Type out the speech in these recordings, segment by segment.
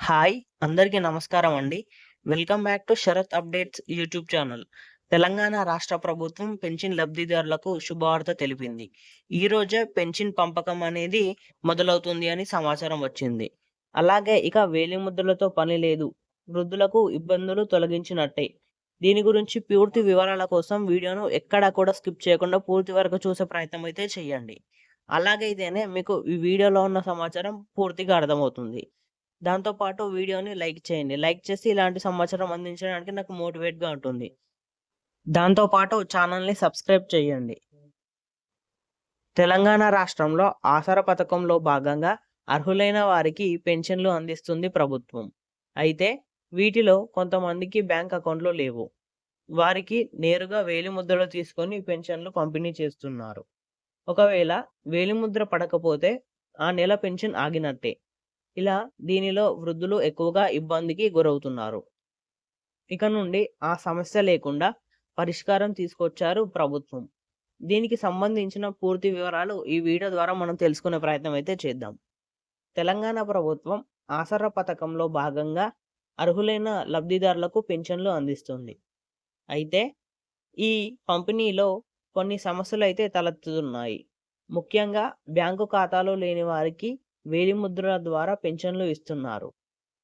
Hi! అందరికీ నమస్కారం అండి. Welcome back to Sharath updates YouTube channel. Telangana రాష్ట్ర ప్రభుత్వం పెన్షన్ లబ్ధిదారులకు శుభవార్త తెలిపింది. ఈ రోజే పెన్షన్ పంపకం అనేది మొదలవుతుంది అని సమాచారం వచ్చింది. అలాగే ఇక వేలిముద్రలతో పని లేదు. వృద్ధులకు ఇబ్బందులు తొలగించినట్టే. దీని గురించి పూర్తి వివరాల కోసం వీడియోను ఎక్కడా కూడా స్కిప్ చేయకుండా పూర్తి వరకు చూసే ప్రయత్నం అయితే చేయండి. అలాగే ఇదేనే మీకు ఈ వీడియోలో ఉన్న సమాచారం పూర్తిగా అర్థమవుతుంది. దాంతో పాటు వీడియోని లైక్ చేయండి. లైక్ చేసి ఇలాంటి సమాచారం అందించడానికి నాకు మోటివేట్‌గా ఉంటుంది. దాంతో పాటు ఛానల్‌ని సబ్స్క్రైబ్ చేయండి. తెలంగాణ రాష్ట్రంలో ఆసరా పథకంలో భాగంగా అర్హులైన వారికి పెన్షన్లు అందిస్తుంది ప్రభుత్వం. అయితే వీటిలో కొంతమందికి బ్యాంక్ అకౌంట్‌లు లేవు. వారికి నేరుగా వేలిముద్రలు తీసుకొని పెన్షన్లు పంపిణీ చేస్తున్నారు. ఒకవేళ వేలిముద్ర పడకపోతే ఆ నెల పెన్షన్ ఆగినట్టే. ఇలా దీనిలో వృద్ధులు ఎక్కువగా ఇబ్బందికి గురవుతున్నారు. ఇక నుండి ఆ సమస్య లేకుండా పరిష్కారం తీసుకొచ్చారు ప్రభుత్వం. దీనికి సంబంధించిన పూర్తి వివరాలు ఈ వీడియో ద్వారా మనం తెలుసుకునే ప్రయత్నం అయితే చేద్దాం. తెలంగాణ ప్రభుత్వం ఆసరా పథకంలో భాగంగా అర్హులైన లబ్ధిదారులకు పెన్షన్లు అందిస్తుంది. అయితే ఈ పంపిణీలో కొన్ని సమస్యలు అయితే తలెత్తుతున్నాయి. ముఖ్యంగా బ్యాంకు ఖాతాలో లేని వారికి వేలిముద్రల ద్వారా పెన్షన్లు ఇస్తున్నారు.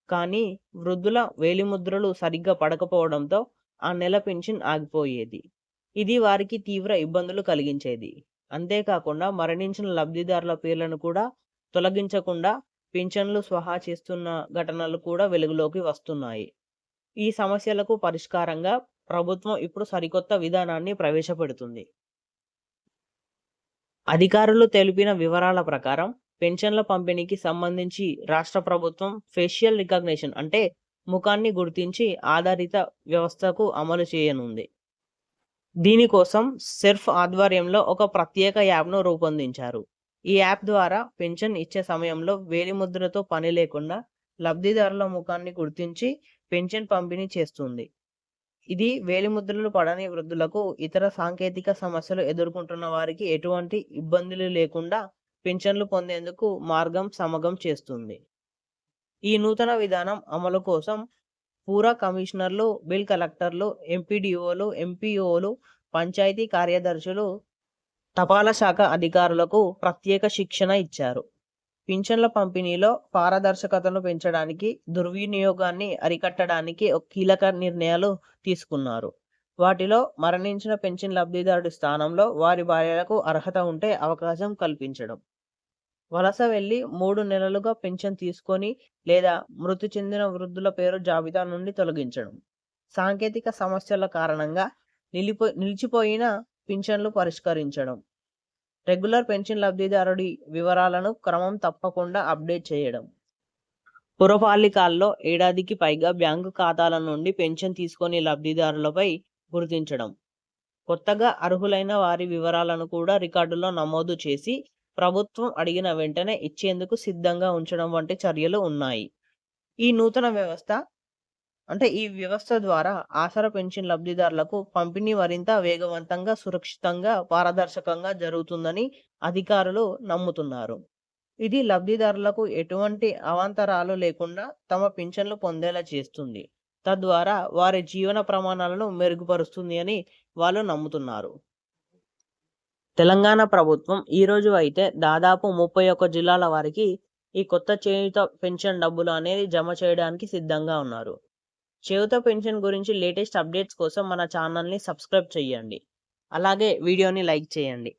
కానీ వృద్ధుల వేలిముద్రలు సరిగ్గా పడకపోవడంతో ఆ నెల పెన్షన్ ఆగిపోయేది. ఇది వారికి తీవ్ర ఇబ్బందులు కలిగించేది. అంతేకాకుండా మరణించిన లబ్ధిదారుల పేర్లను కూడా తొలగించకుండా పింఛన్లు స్వహా చేస్తున్న ఘటనలు కూడా వెలుగులోకి వస్తున్నాయి. ఈ సమస్యలకు పరిష్కారంగా ప్రభుత్వం ఇప్పుడు సరికొత్త విధానాన్ని ప్రవేశపెడుతుంది. అధికారులు తెలిపిన వివరాల ప్రకారం పెన్షన్ల పంపిణీకి సంబంధించి రాష్ట్ర ప్రభుత్వం ఫేషియల్ రికగ్నిషన్ అంటే ముఖాన్ని గుర్తించి ఆధారిత వ్యవస్థకు అమలు చేయనుంది. దీనికోసం సెర్ఫ్ ఆధ్వర్యంలో ఒక ప్రత్యేక యాప్‌ను రూపొందించారు. ఈ యాప్ ద్వారా పెన్షన్ ఇచ్చే సమయంలో వేలిముద్రతో పని లేకుండా లబ్ధిదారుల ముఖాన్ని గుర్తించి పెన్షన్ పంపిణీ చేస్తుంది. ఇది వేలిముద్రలు పడని వృద్ధులకు, ఇతర సాంకేతిక సమస్యలు ఎదుర్కొంటున్న వారికి ఎటువంటి ఇబ్బందులు లేకుండా పెన్షన్లు పొందేందుకు మార్గం సమగం చేస్తుంది. ఈ నూతన విధానం అమలు కోసం పూరా కమిషనర్లు, బిల్ కలెక్టర్లు, ఎంపీడీఓలు, ఎంపీఓలు, పంచాయతీ కార్యదర్శులు, తపాలా శాఖ అధికారులకు ప్రత్యేక శిక్షణ ఇచ్చారు. పింఛన్ల పంపిణీలో పారదర్శకతను పెంచడానికి, దుర్వినియోగాన్ని అరికట్టడానికి కీలక నిర్ణయాలు తీసుకున్నారు. వాటిలో మరణించిన పెన్షన్ లబ్ధిదారుడి స్థానంలో వారి భార్యలకు అర్హత ఉంటే అవకాశం కల్పించడం. వలస వెళ్ళి మూడు నెలలుగా పెన్షన్ తీసుకొని లేదా మృతి చెందిన వృద్ధుల పేరు జాబితా నుండి తొలగించడం. సాంకేతిక సమస్యల కారణంగా నిలిపో నిలిచిపోయిన పింఛన్లు పరిష్కరించడం. రెగ్యులర్ పెన్షన్ లబ్ధిదారుడి వివరాలను క్రమం తప్పకుండా అప్డేట్ చేయడం. పురపాలికల్లో ఏడాదికి పైగా బ్యాంకు ఖాతాల నుండి పెన్షన్ తీసుకొని లబ్ధిదారులపై గుర్తించడం. కొత్తగా అర్హులైన వారి వివరాలను కూడా రికార్డులో నమోదు చేసి ప్రభుత్వం అడిగిన వెంటనే ఇచ్చేందుకు సిద్ధంగా ఉంచడం వంటి చర్యలు ఉన్నాయి. ఈ నూతన వ్యవస్థ అంటే ఈ వ్యవస్థ ద్వారా ఆసరా పెన్షన్ లబ్ధిదారులకు పంపిణీ మరింత వేగవంతంగా, సురక్షితంగా, పారదర్శకంగా జరుగుతుందని అధికారులు నమ్ముతున్నారు. ఇది లబ్ధిదారులకు ఎటువంటి అవాంతరాలు లేకుండా తమ పింఛన్లు పొందేలా చేస్తుంది. తద్వారా వారి జీవన ప్రమాణాలను మెరుగుపరుస్తుంది అని వాళ్ళు నమ్ముతున్నారు. తెలంగాణ ప్రభుత్వం ఈరోజు అయితే దాదాపు ముప్పై ఒక్క జిల్లాల వారికి ఈ కొత్త చేయుత పెన్షన్ డబ్బులు అనేది జమ చేయడానికి సిద్ధంగా ఉన్నారు. చేయుత పెన్షన్ గురించి లేటెస్ట్ అప్డేట్స్ కోసం మన ఛానల్‌ని సబ్స్క్రైబ్ చేయండి. అలాగే వీడియోని లైక్ చేయండి.